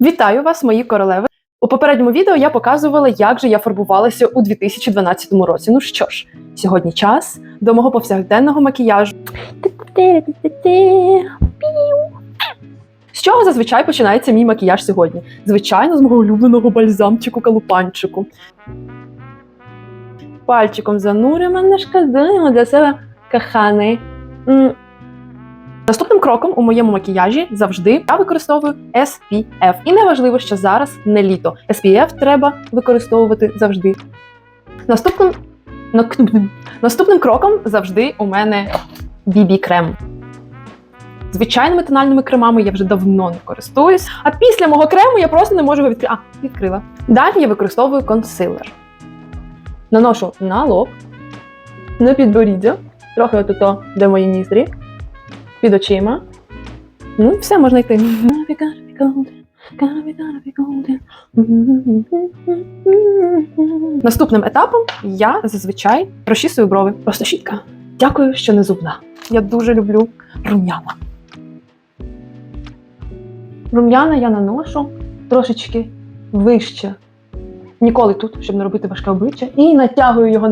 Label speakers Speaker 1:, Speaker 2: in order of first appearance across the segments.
Speaker 1: Вітаю вас, мої королеви. У попередньому відео я показувала, як же я фарбувалася у 2012 році. Ну що ж, сьогодні час до мого повсякденного макіяжу. З чого зазвичай починається мій макіяж сьогодні? Звичайно, з мого улюбленого бальзамчику калупанчику. Пальчиком занурюємо, не шкодуємо для себе кахани. Кроком у моєму макіяжі завжди я використовую SPF. І не важливо, що зараз не літо. SPF треба використовувати завжди. Наступним, наступним кроком завжди у мене BB-крем. Звичайними тональними кремами я вже давно не користуюсь. А після мого крему я просто не можу його відкрити. А, відкрила. Далі я використовую консилер. Наношу на лоб, на підборіддя, трохи отуто, де мої ніздрі, під очима. Ну, і все можна йти. Наступним етапом я зазвичай розчісую брови. Просто щітка. Дякую, що не зубна. Я дуже люблю рум'яна. Рум'яна я наношу трошечки вище. Ніколи тут, щоб не робити важке обличчя, і натягую його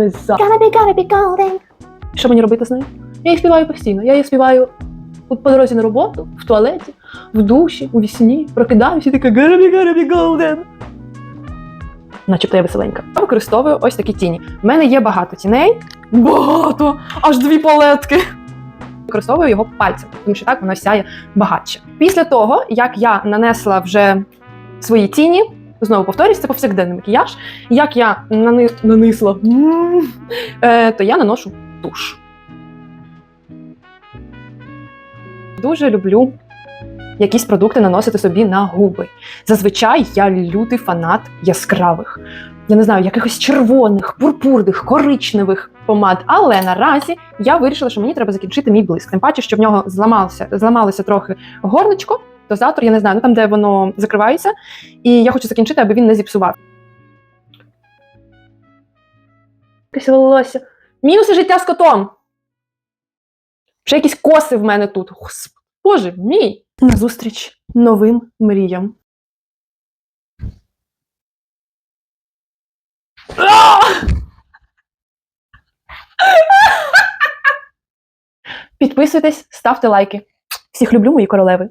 Speaker 2: be golden.
Speaker 1: Що мені робити з нею? Я її співаю постійно. Я її співаю от по дорозі на роботу, в туалеті, в душі, у вісні, прокидаюся і така «Gotta be, gotta be golden». Начебто я веселенька. Я використовую ось такі тіні. У мене є багато тіней. Багато! Аж дві палетки. Використовую його пальцем, тому що так воно сяє багатше. Після того, як я нанесла вже свої тіні, знову повторюсь, це повсякденний макіяж. Як я нани... нанесла, м, е, то я наношу туш. Дуже люблю якісь продукти наносити собі на губи. Зазвичай я лютий фанат яскравих. Я не знаю, якихось червоних, пурпурних, коричневих помад. Але наразі я вирішила, що мені треба закінчити мій блиск. Тим паче, що в нього зламалося, зламалося трохи горлечко, дозатор, я не знаю, ну там, де воно закривається. І я хочу закінчити, аби він не зіпсував. Якесь волосся. Мінуси життя з котом. Ще якісь коси в мене тут. Боже мій! Назустріч новим мріям. Підписуйтесь, ставте лайки. Всіх люблю, мої королеви.